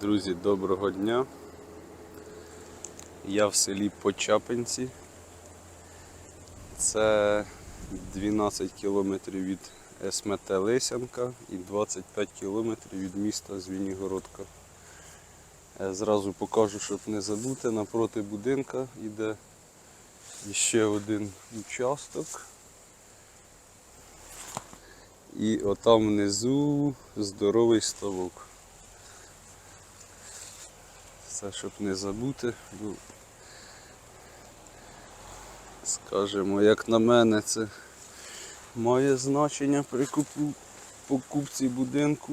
Друзі, доброго дня. Я в селі Почапинці. Це 12 кілометрів від СМТ Лисянка і 25 кілометрів від міста Звінігородка. Е, Зразу покажу, щоб не забути. Напроти будинка йде ще один участок. І отам внизу здоровий ставок. Все, щоб не забути. Ну, скажімо, як на мене, це має значення при купу- покупці будинку.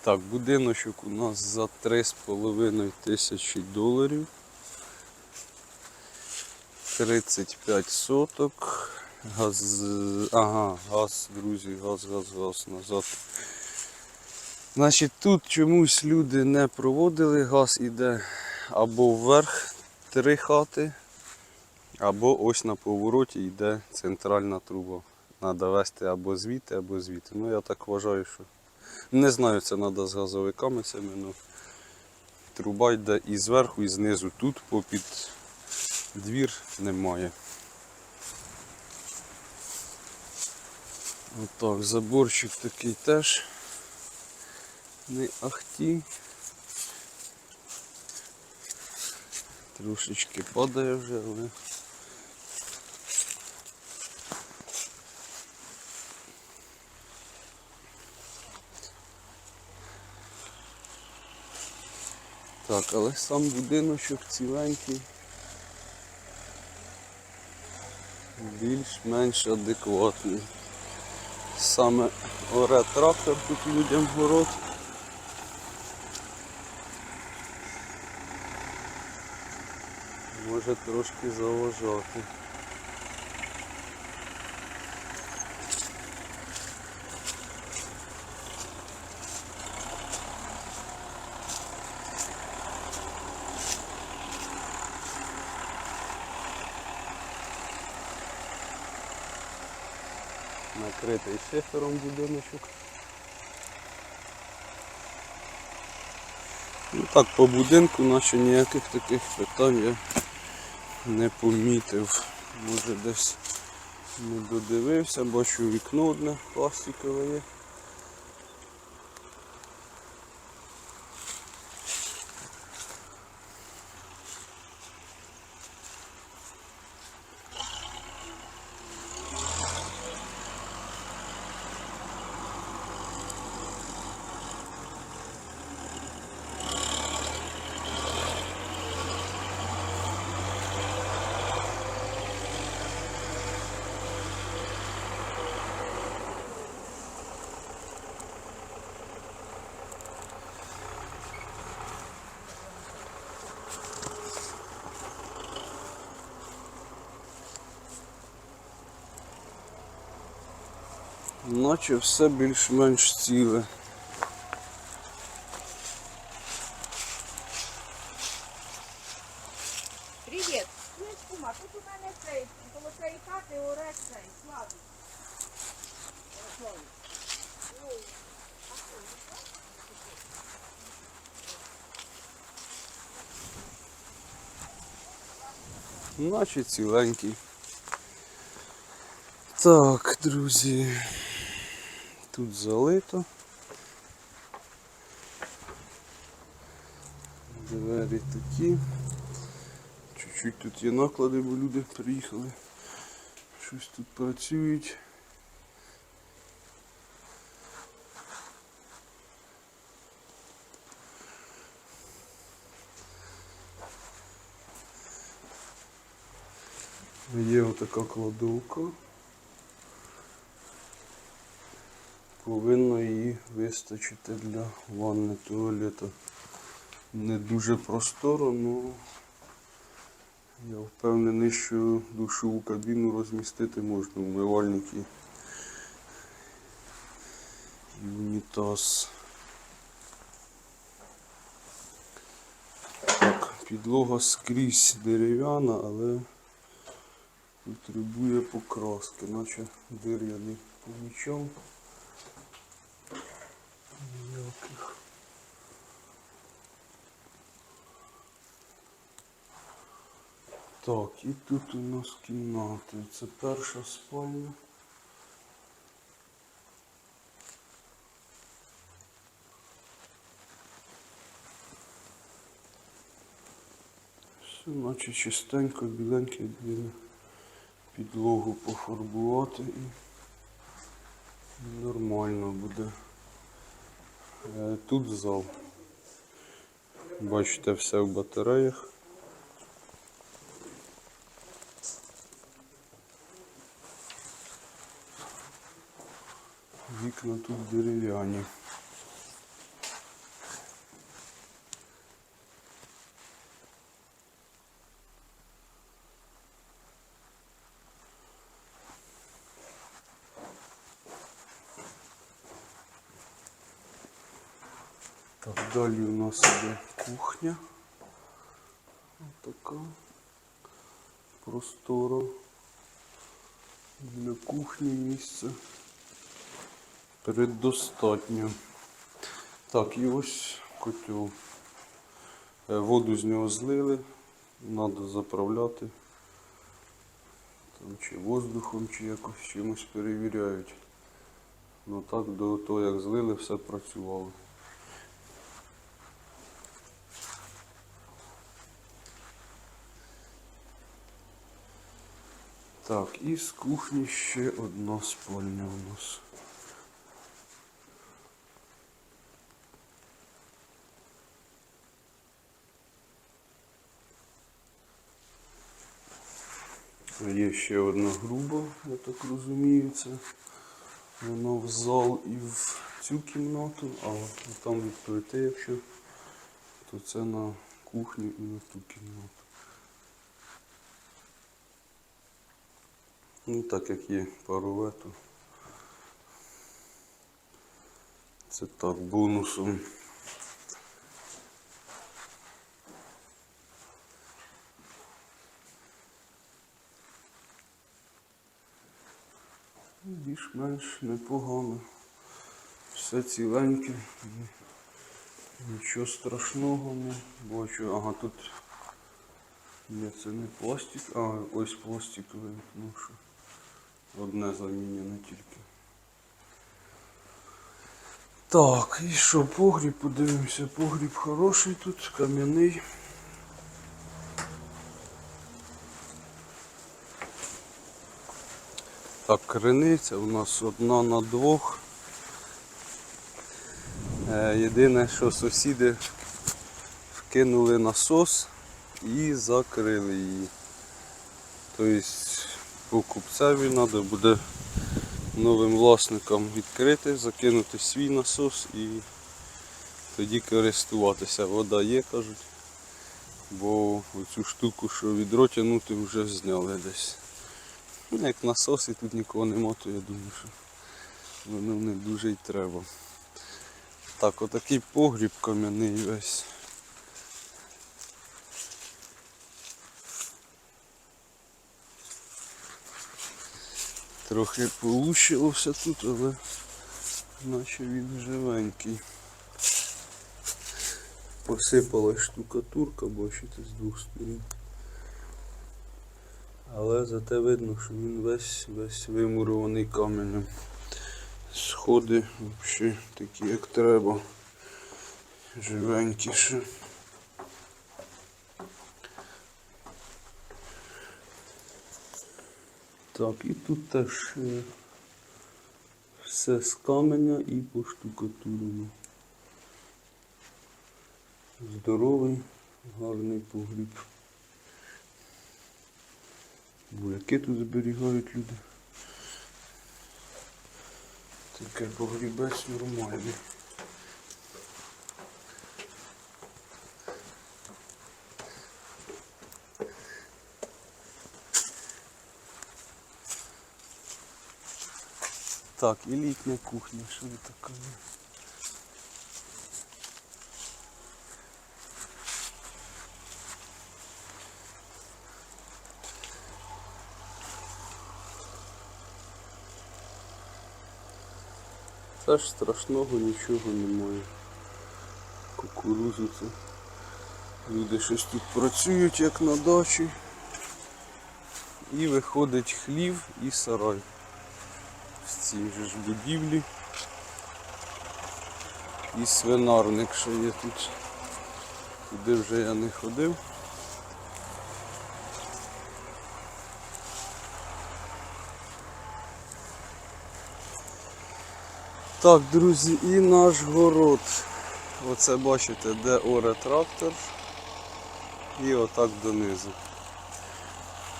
Так, будиночок у нас за 3,5 тисячі доларів. 35 соток. Газ. Ага, газ, друзі, газ, газ, газ назад. Значить, тут чомусь люди не проводили, газ іде або вверх три хати, або ось на повороті йде центральна труба. Треба вести або звідти, або звідти. Ну я так вважаю, що не знаю, це треба з газовиками цими, ну труба йде і зверху, і знизу. Тут попід двір немає. Отак, заборчик такий теж не ахті. Трошечки падає вже, але. Так, але сам будиночок ціленький. Більш-менш адекватний. Саме оре трактор тут людям город. Може трошки заважати. Накритий шифером будиночок. Ну так, по будинку наче ніяких таких питань я не помітив. Може десь не додивився, бачу вікно одне пластикове є. Наче все більш-менш ціле. Привіт. Чуєш, кума, тут у мене цей, коло цієї хати оре цей, славі. Наче ціленький. Так, друзі. Тут залито. Двері такі. Чуть-чуть тут є наклади, бо люди приїхали. Щось тут працюють. Є отака кладовка. Повинно її вистачити для ванни туалету. Не дуже просторо, але я впевнений, що душову кабіну розмістити можна умивальники і унітаз. Так, підлога скрізь дерев'яна, але потребує покраски, наче не помічав. Так, і тут у нас кімнати. Це перша спальня. Все, наче чистенько, біленьке, єдине підлогу пофарбувати і нормально буде. Е, Тут зал. Бачите, все в батареях. Вікна тут дерев'яні. Так, далі у нас іде кухня. Така простора. Для кухні місце Предостатньо. Так, і ось котел. Е, Воду з нього злили, треба заправляти. Там чи воздухом, чи якось чимось перевіряють. Ну так до того як злили, все працювало. Так, і з кухні ще одна спальня у нас. Є ще одна груба, я так розумію, це вона в зал і в цю кімнату, а там від плити, якщо, то це на кухню і на ту кімнату. Ну, так як є парове, то це так бонусом. Більш-менш непогано. Все ціленьке. ні- Нічого страшного не бачу. Ага, тут ні, це не пластик, а ось пластиковий, тому що одне замінене тільки. Так, і що, погріб, подивимося, погріб хороший тут, кам'яний. Так, криниця у нас одна на двох. Е, Єдине, що сусіди вкинули насос і закрили її. Тобто покупцеві треба буде новим власникам відкрити, закинути свій насос і тоді користуватися. Вода є, кажуть, бо оцю штуку, що відро тягнути, вже зняли десь. Ну, Як насос і тут нікого нема, то я думаю, що воно не дуже й треба. Так, отакий погріб кам'яний весь. Трохи полущилося тут, але наче він живенький. Посипалась штукатурка, бачите, з двох сторін. Але зате видно, що він весь весь вимурований каменем. Сходи взагалі такі як треба. Живенькі ще. Так, і тут теж е, все з каменя і поштукатурено. Здоровий, гарний погріб. Буряки тут зберігають люди. Таке погрібець нормальний. Так, і літня кухня, що це? Теж страшного нічого немає. Кукурузу це. Люди щось тут працюють, як на дачі. І виходить хлів і сарай. В цій же ж будівлі. І свинарник ще є тут. Туди вже я не ходив. Так, друзі, і наш город. Оце бачите, де оре трактор. І отак донизу.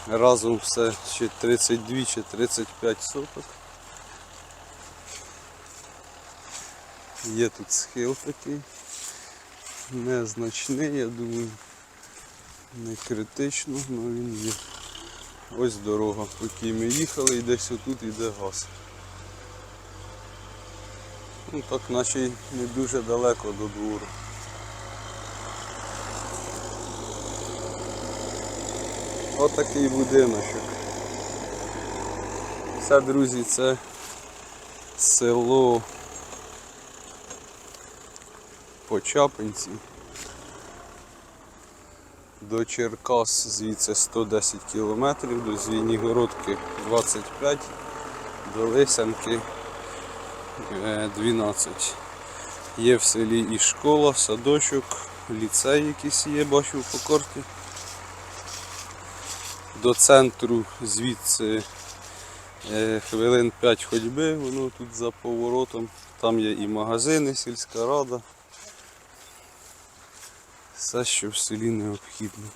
Разом все чи 32 чи 35 соток. Є тут схил такий. Незначний, я думаю, не критично, але він є. Ось дорога, по якій ми їхали, і десь отут іде газ. Ну так наче не дуже далеко до двору. Отакий будиночок. Все, друзі, це село Почапинці. До Черкас звідси 110 кілометрів, до Звінігородки 25, до Лисянки 12. Є в селі і школа, садочок, ліцей якийсь є, бачив по карті. До центру звідси е, хвилин 5 ходьби, воно тут за поворотом. Там є і магазини, сільська рада. Все, що в селі необхідно.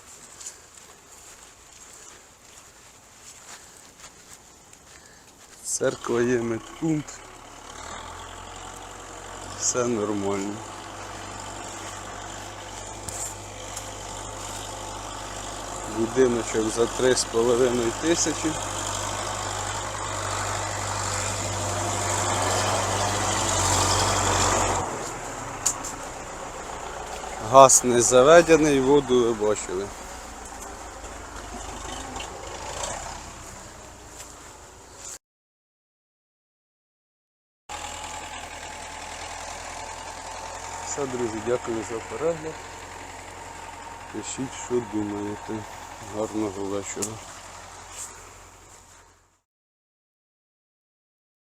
Церква є медпункт. Все нормально. Будиночок за 3,5 тисячі. Газ не заведений, воду ви бачили. Все, друзі, дякую за перегляд. Пишіть, що думаєте. Гарного вечора.